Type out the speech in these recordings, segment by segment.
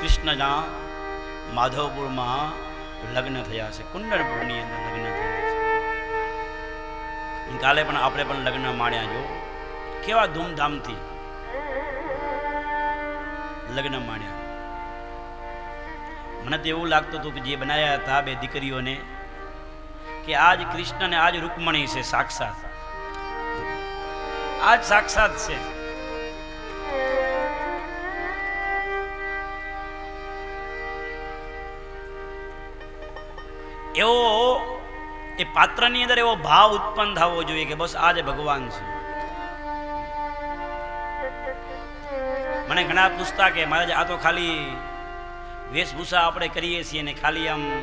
કૃષ્ણના માધવપુરમાં લગ્ન થયા છે. કુંડળપુરની અંદર લગ્ન થયા છે. કાલે પણ આપણે પણ લગ્ન માણ્યા જો. કેવા ધૂમધામથી લગ્ન માણ્યા. મને તો એવું લાગતું હતું કે જે બનાવ્યા હતા બે દીકરીઓને, કે આજ કૃષ્ણ આજ રૂકમણી છે, સાક્ષાત. આજ સાક્ષાત છે. એવો એ પાત્રની અંદર એવો ભાવ ઉત્પન્ન થવો જોઈએ કે બસ આજે ભગવાન છે. મને ઘણા પૂછતા કે મહારાજ, આ તો ખાલી વેશભૂષા આપણે કરીએ છીએ ને ખાલી આમ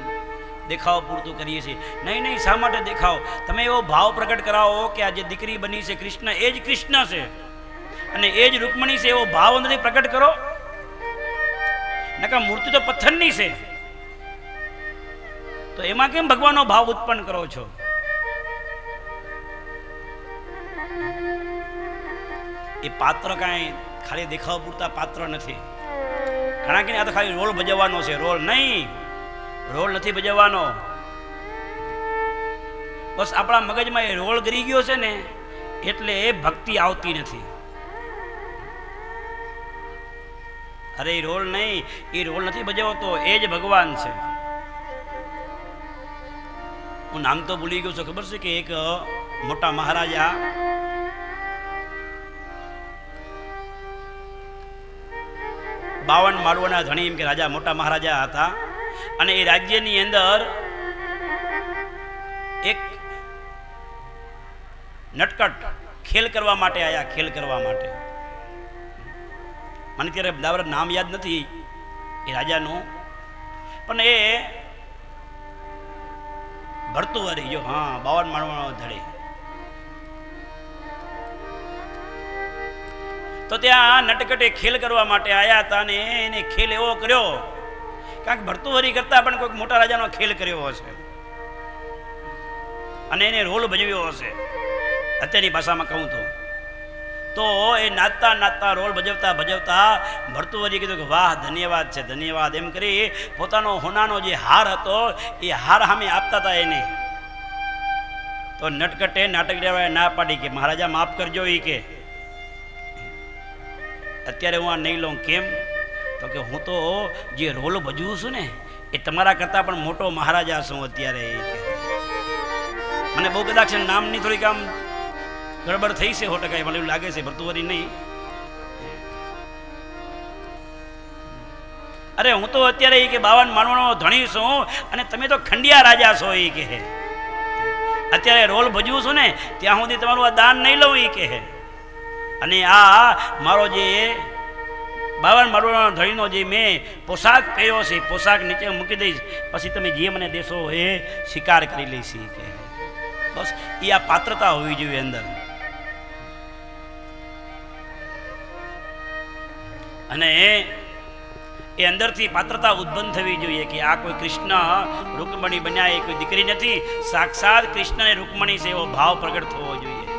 દેખાવ પૂરતું કરીએ છીએ. નહીં નહીં, શા માટે દેખાવ? તમે એવો ભાવ પ્રગટ કરાવો કે આ જે દીકરી બની છે કૃષ્ણ, એ જ કૃષ્ણ છે. અને એ જ રૂકમણી છે એવો ભાવ અંદરથી પ્રગટ કરો. નકા મૂર્તિ તો પથ્થરની છે. તો એમાં કેમ ભગવાનનો ભાવ ઉત્પન્ન કરો છો? એ પાત્ર કાંઈ ખાલી દેખાવ પૂરતા પાત્ર નથી. ઘણા કે આ તો ખાલી રોલ ભજવવાનો છે, રોલ નહીં. રોલ નથી ભજવવાનો બસ આપણા મગજમાં એ રોલ ગરી ગયો છે ને, એટલે એ ભક્તિ આવતી નથી. અરે એ રોલ નહીં, એ રોલ નથી ભજવતો એ જ ભગવાન છે. હું નામ તો ભૂલી ગયો છું, ખબર છે કે એક મોટા મહારાજા બાવન માળવાના ધણી એમ કે રાજા, મોટા મહારાજા હતા. અને એ રાજ્યની અંદર એક નટકટ ખેલ કરવા માટે આયા, ખેલ કરવા માટે. મને ત્યારે બરાબર નામ યાદ નથી, એ રાજાનું. પણ એ ભરતુવારી જો. હા, બાવન માળવાનો ધડે. તો ત્યાં નટકટે ખેલ કરવા માટે આવ્યા હતા અને એને ખેલ એવો કર્યો. કારણ કે ભરતુવરી કરતા પણ કોઈક મોટા રાજાનો ખેલ કર્યો હશે. અને એને રોલ ભજવ્યો હશે. અત્યારની ભાષામાં કહું તો. તો એ નાચતા નાચતા રોલ ભજવતા ભજવતા ભરતુવરીએ કીધું કે વાહ, ધન્યવાદ છે, ધન્યવાદ. એમ કરી પોતાનો હોનાનો જે હાર હતો, એ હાર સામે આપતા હતા એને. તો નટકટે નાટક લેવાએ ના પાડી કે, મહારાજા, માફ કરજો એ કે. અત્યારે હું આ નહીં લઉં, કેમ? તો કે હું તો જે રોલ ભજવું છું ને, એ તમારા કરતાં પણ મોટો મહારાજા છું અત્યારે મને બહુ કદાચ નામની થોડીક આમ ગડબડ થઈ છે સો ટકા મને એવું લાગે છે ભરતુવરી નહીં. અરે, હું તો અત્યારે એ કે બાવન માનવાનો ધણી છું, અને તમે તો ખંડિયા રાજા છો એ કે અત્યારે રોલ ભજવું છું ને, ત્યાં સુધી તમારું આ દાન નહીં લઉં એ કે અને આ મારો જે બાવન મારવાનો ધણીનો જે મેં પોશાક પહેર્યો છે, પોશાક નીચે મૂકી દઈશ, પછી તમે જે મને દેશો એ સ્વીકાર કરી લઈશ ઈ કે બસ એ આ પાત્રતા હોવી જોઈએ અંદર. અને એ અંદરથી પાત્રતા ઉત્પન્ન થવી જોઈએ કે આ કોઈ કૃષ્ણ રૂકમણી બન્યા એ કોઈ દીકરી નથી. સાક્ષાત કૃષ્ણને રૂકમણી છે એવો ભાવ પ્રગટ થવો જોઈએ.